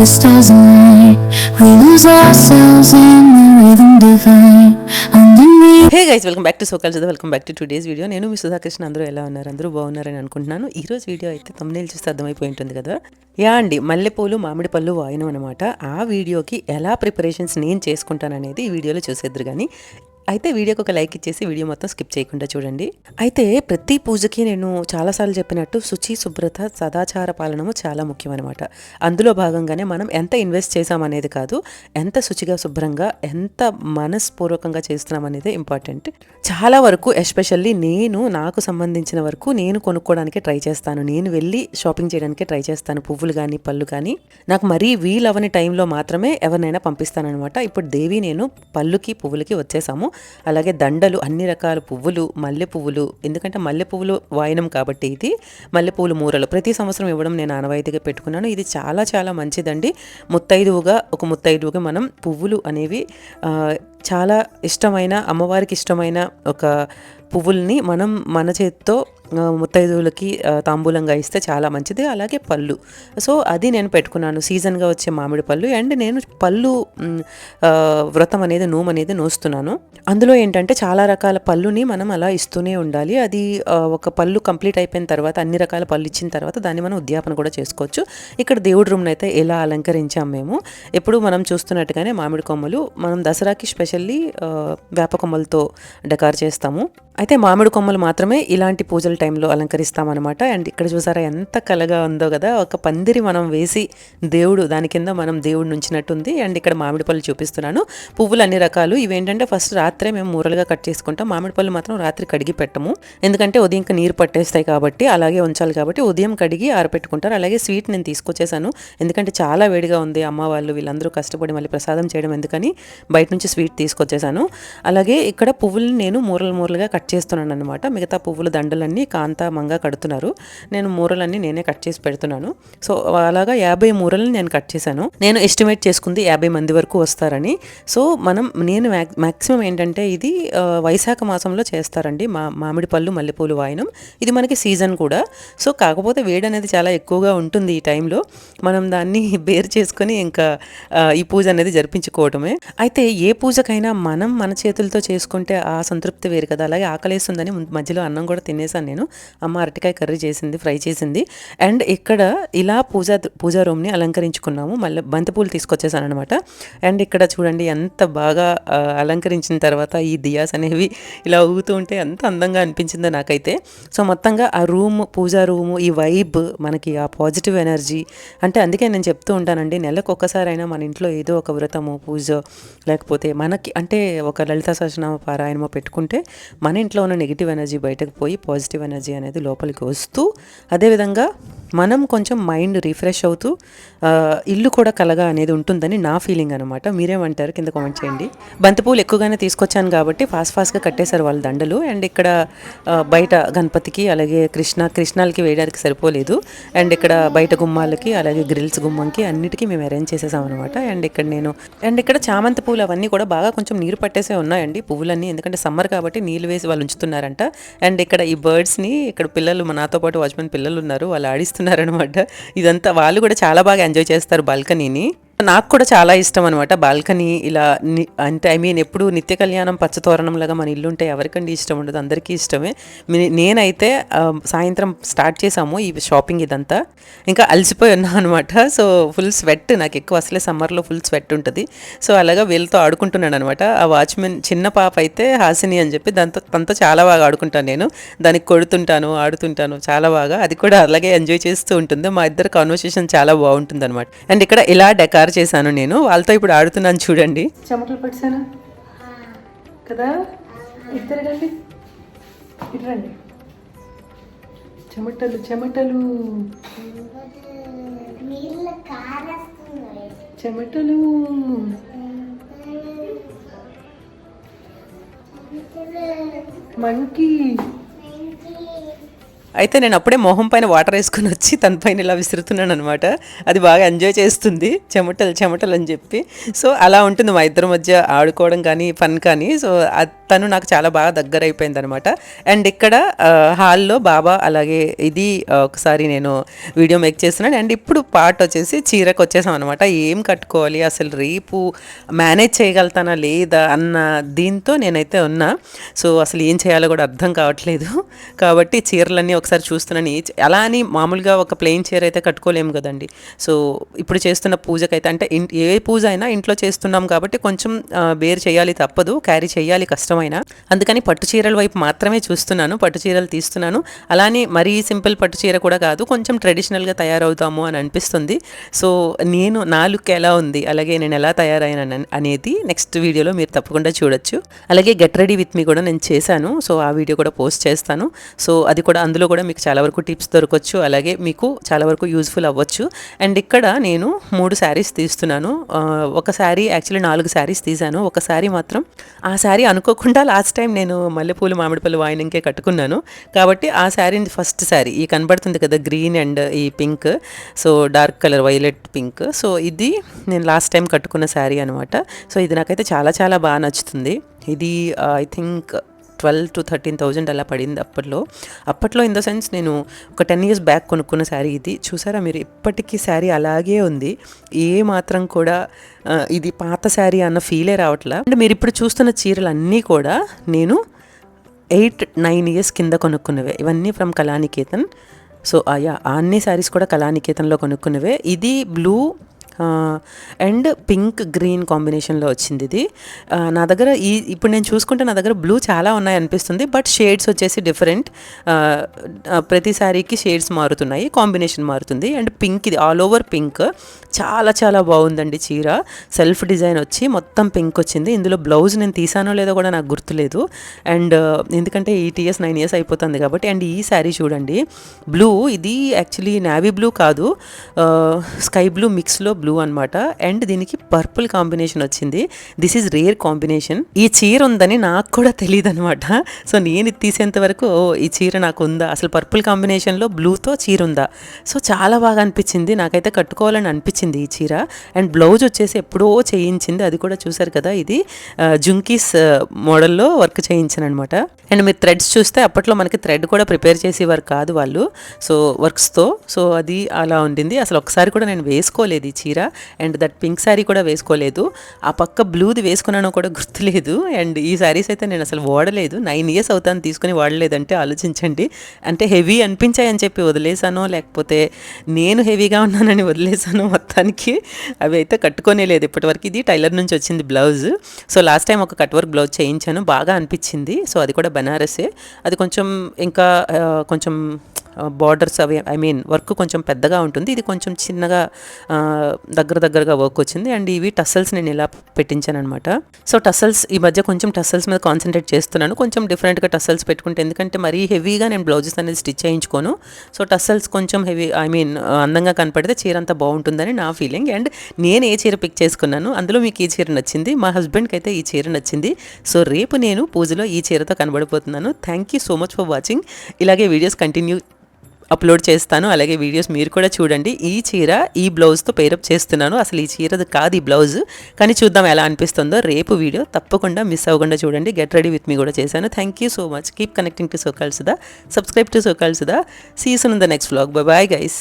the stars align. We lose ourselves in the rhythm divine. Hey guys welcome back to so-called చదువు welcome back to today's video నేను మీ సుధాకృష్ణ అందరూ ఎలా ఉన్నారు? అందరూ బాగున్నారని అనుకుంటున్నాను. ఈ రోజు వీడియో అయితే తమ్నేలు చూస్తే అర్థమైపోయి ఉంటుంది కదా? యా అండి మల్లెపూలు మామిడి పళ్ళు వాయినం అనమాట ఆ వీడియోకి ఎలా ప్రిపరేషన్స్ నేను చేసుకుంటాననేది ఈ వీడియోలో చూసేద్దరు కానీ అయితే వీడియోకి ఒక లైక్ ఇచ్చేసి వీడియో మొత్తం స్కిప్ చేయకుండా చూడండి. అయితే ప్రతి పూజకి నేను చాలాసార్లు చెప్పినట్టు శుచి శుభ్రత సదాచార పాలనము చాలా ముఖ్యం అనమాట అందులో భాగంగానే మనం ఎంత ఇన్వెస్ట్ చేసామనేది కాదు ఎంత శుచిగా శుభ్రంగా ఎంత మనస్పూర్వకంగా చేస్తున్నాం అనేది ఇంపార్టెంట్ చాలా వరకు ఎస్పెషల్లీ నేను నాకు సంబంధించిన వరకు నేను కొనుక్కోవడానికి ట్రై చేస్తాను. నేను వెళ్ళి షాపింగ్ చేయడానికి ట్రై చేస్తాను. పువ్వులు కానీ పళ్ళు కానీ నాకు మరీ వీలవని టైంలో మాత్రమే ఎవరినైనా పంపిస్తానమాట ఇప్పుడు దేవి నేను పళ్ళుకి పువ్వులకి వచ్చేసాము. అలాగే దండలు అన్ని రకాల పువ్వులు మల్లె పువ్వులు ఎందుకంటే మల్లె పువ్వులు వాయనం కాబట్టి ఇది మల్లె పువ్వులు మూరలు. ప్రతి సంవత్సరం ఇవ్వడం నేను ఆనవాయితీగా పెట్టుకున్నాను. ఇది చాలా చాలా మంచిదండి. ముత్తైదువుగా ఒక ముత్తైదువుగా మనం పువ్వులు అనేవి చాలా ఇష్టమైన అమ్మవారికి ఇష్టమైన ఒక పువ్వుల్ని మనం మన చేతితో ముత్తైదువులకి తాంబూలంగా ఇస్తే చాలా మంచిది. అలాగే పళ్ళు. సో అది నేను పెట్టుకున్నాను. సీజన్గా వచ్చే మామిడి పళ్ళు. అండ్ నేను పళ్ళు వ్రతం అనేది నోము అనేది నోస్తున్నాను. అందులో ఏంటంటే చాలా రకాల పళ్ళుని మనం అలా ఇస్తూనే ఉండాలి. అది ఒక పళ్ళు కంప్లీట్ అయిపోయిన తర్వాత అన్ని రకాల పళ్ళు ఇచ్చిన తర్వాత దాన్ని మనం ఉద్యాపన కూడా చేసుకోవచ్చు. ఇక్కడ దేవుడి రూమ్ని అయితే ఎలా అలంకరించాం మేము? ఎప్పుడు మనం చూస్తున్నట్టుగానే మామిడి కొమ్మలు మనం దసరాకి స్పెషల్ స్పెషల్లీ వేప కొమ్మలతో డెకార్ చేస్తాము. అయితే మామిడి కొమ్మలు మాత్రమే ఇలాంటి పూజల టైంలో అలంకరిస్తామన్నమాట. అండ్ ఇక్కడ చూసారా ఎంత కలగా ఉందో కదా ఒక పందిరి మనం వేసి దేవుడు దాని కింద మనం దేవుడు నుంచినట్టుంది. అండ్ ఇక్కడ మామిడి పళ్ళు చూపిస్తున్నాను. పువ్వులు అన్ని రకాలు. ఇవేంటంటే ఫస్ట్ రాత్రే మేము మూరలుగా కట్ చేసుకుంటాం. మామిడి పళ్ళు మాత్రం రాత్రి కడిగి పెట్టము. ఎందుకంటే ఉదయం ఇంకా నీరు పట్టేస్తాయి కాబట్టి అలాగే ఉంచాలి కాబట్టి ఉదయం కడిగి ఆరపెట్టుకుంటారు. అలాగే స్వీట్ నేను తీసుకొచ్చేసాను. ఎందుకంటే చాలా వేడిగా ఉంది అమ్మ వాళ్ళు వీళ్ళందరూ కష్టపడి మళ్ళీ ప్రసాదం చేయడం ఎందుకని బయట నుంచి స్వీట్ తీసుకొచ్చేసాను. అలాగే ఇక్కడ పువ్వులు నేను మూరలు మూరలుగా కట్ చేస్తున్నాను అనమాట మిగతా పువ్వుల దండలన్నీ కాంతామంగా కడుతున్నారు. నేను మూరలన్నీ నేనే కట్ చేసి పెడుతున్నాను. సో అలాగా యాభై మూరలను నేను కట్ చేశాను. నేను ఎస్టిమేట్ చేసుకుంది యాభై మంది వరకు వస్తారని. సో మనం నేను మ్యాక్సిమం ఏంటంటే ఇది వైశాఖ మాసంలో చేస్తారండి. మా మామిడి పళ్ళు మల్లెపూలు వాయనం. ఇది మనకి సీజన్ కూడా. సో కాకపోతే వేడి అనేది చాలా ఎక్కువగా ఉంటుంది ఈ టైంలో. మనం దాన్ని బేర్ చేసుకొని ఇంకా ఈ పూజ అనేది జరిపించుకోవటమే. అయితే ఏ పూజకైనా మనం మన చేతులతో చేసుకుంటే ఆ సంతృప్తి వేరు కదా. అలాగే ఆకలేస్తుందని మధ్యలో అన్నం కూడా తినేసాను నేను. అమ్మ అరటికాయ కర్రీ చేసింది ఫ్రై చేసింది. అండ్ ఇక్కడ ఇలా పూజ పూజా రూమ్ని అలంకరించుకున్నాము. మళ్ళీ బంతిపూలు తీసుకొచ్చేసాను అనమాట అండ్ ఇక్కడ చూడండి ఎంత బాగా అలంకరించిన తర్వాత ఈ దియాస్ అనేవి ఇలా ఊగుతూ ఉంటే ఎంత అందంగా అనిపించిందో నాకైతే. సో మొత్తంగా ఆ రూమ్ పూజా రూము ఈ వైబ్ మనకి ఆ పాజిటివ్ ఎనర్జీ. అంటే అందుకే నేను చెప్తూ ఉంటానండి నెలకు ఒక్కసారైనా మన ఇంట్లో ఏదో ఒక వ్రతము పూజ లేకపోతే మనకి అంటే ఒక లలిత సహజనామ పారాయణమో పెట్టుకుంటే మన ఇంట్లో ఉన్న నెగిటివ్ ఎనర్జీ బయటకు పోయి పాజిటివ్ ఎనర్జీ అనేది లోపలికి వస్తూ అదేవిధంగా మనం కొంచెం మైండ్ రిఫ్రెష్ అవుతూ ఇల్లు కూడా కలగా అనేది ఉంటుందని నా ఫీలింగ్ అనమాట మీరేమంటారు? కింద కామెంట్ చేయండి. బంతిపూలు ఎక్కువగానే తీసుకొచ్చాను కాబట్టి ఫాస్ట్ ఫాస్ట్గా కట్టేశారు వాళ్ళ దండలు. అండ్ ఇక్కడ బయట గణపతికి అలాగే కృష్ణ కృష్ణాలకి వేయడానికి సరిపోలేదు. అండ్ ఇక్కడ బయట గుమ్మాలకి అలాగే గ్రిల్స్ గుమ్మంకి అన్నిటికీ మేము అరేంజ్ చేసేసాం అనమాట అండ్ ఇక్కడ నేను అండ్ ఇక్కడ చామంతి పూలు అవన్నీ కూడా బాగా కొంచెం నీరు పట్టేసే ఉన్నాయండి పువ్వులన్నీ. ఎందుకంటే సమ్మర్ కాబట్టి నీళ్ళు వేసి వాళ్ళు ఉంచుతున్నారంట. అండ్ ఇక్కడ ఈ బర్డ్స్ని ఇక్కడ పిల్లలు మా నాతో పాటు వాచ్మెన్ పిల్లలు ఉన్నారు. వాళ్ళు చేస్తున్నారనమాట ఇదంతా వాళ్ళు కూడా చాలా బాగా ఎంజాయ్ చేస్తారు బాల్కనీని నాకు కూడా చాలా ఇష్టం అనమాట బాల్కనీ ఇలా అంటే ఐ మీన్ ఎప్పుడు నిత్య కళ్యాణం పచ్చతోరణంలాగా మన ఇల్లు ఉంటే ఎవరికండి ఇష్టం ఉండదు? అందరికీ ఇష్టమే. నేనైతే సాయంత్రం స్టార్ట్ చేసాము ఈ షాపింగ్ ఇదంతా. ఇంకా అలసిపోయి ఉన్నా అనమాట సో ఫుల్ స్వెట్ నాకు ఎక్కువ. అసలే సమ్మర్లో ఫుల్ స్వెట్ ఉంటుంది. సో అలాగా వీళ్ళతో ఆడుకుంటున్నాను అనమాట ఆ వాచ్మెన్ చిన్న పాప అయితే హాసిని అని చెప్పి దాంతో తనతో చాలా బాగా ఆడుకుంటాను నేను. దానికి కొడుతుంటాను ఆడుతుంటాను చాలా బాగా. అది కూడా అలాగే ఎంజాయ్ చేస్తూ ఉంటుంది. మా ఇద్దరు కాన్వర్సేషన్ చాలా బాగుంటుంది అనమాట అండ్ ఇక్కడ ఇలా డెకార్ చేశాను నేను. వాళ్ళతో ఇప్పుడు ఆడుతున్నాను చూడండి. చెమటలు పట్టాను కదా? ఇద్దరు రండి. ఇర్రండి చెమటలు చెమటలు. చెమటలు. మంకీ. అయితే నేను అప్పుడే మొహం పైన వాటర్ వేసుకుని వచ్చి తన పైన ఇలా విసురుతున్నాను అనమాట అది బాగా ఎంజాయ్ చేస్తుంది చెమటలు చెమటలు అని చెప్పి. సో అలా ఉంటుంది మా ఇద్దరి మధ్య ఆడుకోవడం కానీ ఫన్ కానీ. సో అది తను నాకు చాలా బాగా దగ్గర అయిపోయింది అనమాట అండ్ ఇక్కడ హాల్లో బాబా అలాగే ఇది ఒకసారి నేను వీడియో మేక్ చేస్తున్నాను. అండ్ ఇప్పుడు పాట వచ్చేసి చీరకు వచ్చేసాం అనమాట ఏం కట్టుకోవాలి అసలు రేపు మేనేజ్ చేయగలుగుతానా లేదా అన్న దీంతో నేనైతే ఉన్నా. సో అసలు ఏం చేయాలో కూడా అర్థం కావట్లేదు. కాబట్టి చీరలన్నీ ఒకసారి చూస్తున్నాను. అలా అని మామూలుగా ఒక ప్లెయిన్ చీర అయితే కట్టుకోలేము కదండి. సో ఇప్పుడు చేస్తున్న పూజకైతే అంటే ఇన్- ఏ పూజ అయినా ఇంట్లో చేస్తున్నాం కాబట్టి కొంచెం బేర్ చేయాలి తప్పదు క్యారీ చేయాలి కష్టమైనా. అందుకని పట్టు చీరల వైపు మాత్రమే చూస్తున్నాను పట్టు చీరలు తీస్తున్నాను. అలానే మరీ సింపుల్ పట్టు చీర కూడా కాదు కొంచెం ట్రెడిషనల్గా తయారవుతాము అని అనిపిస్తుంది. సో నేను నా లుక్ ఎలా ఉంది అలాగే నేను ఎలా తయారైన అనేది నెక్స్ట్ వీడియోలో మీరు తప్పకుండా చూడొచ్చు. అలాగే గెట్ రెడీ విత్ మీ కూడా నేను చేశాను సో ఆ వీడియో కూడా పోస్ట్ చేస్తాను. సో అది కూడా అందులో కూడా మీకు చాలా వరకు టిప్స్ దొరకవచ్చు అలాగే మీకు చాలా వరకు యూజ్ఫుల్ అవ్వచ్చు. అండ్ ఇక్కడ నేను మూడు శారీస్ తీస్తున్నాను. ఒక శారీ యాక్చువల్లీ నాలుగు శారీస్ తీశాను. ఒక శారీ మాత్రం ఆ శారీ అనుకోకుండా లాస్ట్ టైం నేను మల్లెపూలు మామిడిపల్లి వాయినింకే కట్టుకున్నాను. కాబట్టి ఆ శారీ ఫస్ట్ శారీ ఈ కనబడుతుంది కదా గ్రీన్ అండ్ ఈ pink. So dark colour violet pink. So ఇది నేను లాస్ట్ టైం కట్టుకున్న శారీ అనమాట సో ఇది నాకైతే చాలా చాలా బాగా నచ్చుతుంది. ఇది I think twelve to thirteen thousand అలా పడింది అప్పట్లో. అప్పట్లో ఇన్ ద సెన్స్ నేను ఒక టెన్ ఇయర్స్ బ్యాక్ కొనుక్కున్న శారీ ఇది. చూసారా మీరు? ఇప్పటికీ శారీ అలాగే ఉంది. ఏ మాత్రం కూడా ఇది పాత శారీ అన్న ఫీలే రావట్లా. అండ్ మీరు ఇప్పుడు చూస్తున్న చీరలు అన్నీ కూడా నేను ఎయిట్ నైన్ ఇయర్స్ కింద కొనుక్కున్నవే. ఇవన్నీ ఫ్రమ్ కళానికేతన్. సో అయ్యా అన్ని శారీస్ కూడా కళానికేతన్లో కొనుక్కున్నవే. ఇది బ్లూ అండ్ పింక్ గ్రీన్ కాంబినేషన్లో వచ్చింది ఇది. నా దగ్గర ఈ ఇప్పుడు నేను చూసుకుంటే నా దగ్గర బ్లూ చాలా ఉన్నాయి అనిపిస్తుంది బట్ షేడ్స్ వచ్చేసి డిఫరెంట్. ప్రతి శారీకి షేడ్స్ మారుతున్నాయి కాంబినేషన్ మారుతుంది. అండ్ పింక్ ఇది ఆల్ ఓవర్ పింక్. చాలా చాలా బాగుందండి చీర. సెల్ఫ్ డిజైన్ వచ్చి మొత్తం పింక్ వచ్చింది. ఇందులో బ్లౌజ్ నేను తీసానో లేదో కూడా నాకు గుర్తులేదు. అండ్ ఎందుకంటే ఎయిట్ ఇయర్స్ నైన్ ఇయర్స్ అయిపోతుంది కాబట్టి అండ్ ఈ శారీ చూడండి. బ్లూ ఇది యాక్చువల్లీ నావీ బ్లూ కాదు. స్కై బ్లూ మిక్స్లో బ్లూ అనమాట అండ్ దీనికి పర్పుల్ కాంబినేషన్ వచ్చింది. This is rare combination. ఈ చీర ఉందని నాకు కూడా తెలియదు అనమాట సో నేను తీసేంత వరకు ఓ ఈ చీర నాకు ఉందా? అసలు పర్పుల్ కాంబినేషన్లో బ్లూతో చీర ఉందా? సో చాలా బాగా అనిపించింది. నాకైతే కట్టుకోవాలని అనిపించింది ఈ చీర. అండ్ బ్లౌజ్ వచ్చేసి ఎప్పుడో చేయించింది. అది కూడా చూసారు కదా ఇది. జుంకీస్ మోడల్లో వర్క్ చేయించాను అనమాట అండ్ మీరు థ్రెడ్స్ చూస్తే అప్పట్లో మనకి థ్రెడ్ కూడా ప్రిపేర్ చేసేవారు కాదు వాళ్ళు. సో వర్క్స్తో. సో అది అలా ఉండింది. అసలు ఒకసారి కూడా నేను వేసుకోలేదు ఈ చీర. అండ్ దట్ పింక్ శారీ కూడా వేసుకోలేదు. ఆ పక్క బ్లూది వేసుకున్నానో కూడా గుర్తులేదు. అండ్ ఈ శారీస్ అయితే నేను అసలు వాడలేదు. నైన్ ఇయర్స్ అవుతాను తీసుకుని వాడలేదంటే ఆలోచించండి. అంటే హెవీ అనిపించాయని చెప్పి వదిలేసానో లేకపోతే నేను హెవీగా ఉన్నానని వదిలేసానో మొత్తానికి అవి అయితే కట్టుకోనే లేదు. ఇప్పటివరకు ఇది టైలర్ నుంచి వచ్చింది బ్లౌజ్. సో లాస్ట్ టైం ఒక కట్ వర్క్ బ్లౌజ్ చేయించాను. బాగా అనిపించింది. సో అది కూడా బనారసే. అది కొంచెం ఇంకా కొంచెం బార్డర్స్ అవి ఐ మీన్ వర్క్ కొంచెం పెద్దగా ఉంటుంది. ఇది కొంచెం చిన్నగా దగ్గర దగ్గరగా వర్క్ వచ్చింది. అండ్ ఇవి టసల్స్ నేను ఇలా పెట్టించాను అనమాట సో టసల్స్ ఈ మధ్య కొంచెం టసల్స్ మీద కాన్సన్ట్రేట్ చేస్తున్నాను. కొంచెం డిఫరెంట్గా టసల్స్ పెట్టుకుంటే ఎందుకంటే మరీ హెవీగా నేను బ్లౌజెస్ అనేది స్టిచ్ చేయించుకోను. సో టసల్స్ కొంచెం హెవీ ఐ మీన్ అందంగా కనపడితే చీర అంతా బాగుంటుందని నా ఫీలింగ్ అండ్ నేను ఏ చీర పిక్ చేసుకున్నాను అందులో మీకు ఈ చీర నచ్చింది. మా హస్బెండ్కి అయితే ఈ చీర నచ్చింది. సో రేపు నేను పూజలో ఈ చీరతో కనబడిపోతున్నాను. Thank you so much for watching ఇలాగే వీడియోస్ కంటిన్యూ అప్లోడ్ చేస్తాను. అలాగే వీడియోస్ మీరు కూడా చూడండి. ఈ చీర ఈ బ్లౌజ్తో పేరప్ చేస్తున్నాను. అసలు ఈ చీరది కాదు ఈ బ్లౌజ్ కానీ చూద్దాం ఎలా అనిపిస్తుందో. రేపు వీడియో తప్పకుండా మిస్ అవ్వకుండా చూడండి. గెట్ రెడీ విత్ మీ కూడా చేశాను. Thank you so much keep connecting to so-called Sudha subscribe to so-called Sudha see soon in the next vlog bye bye guys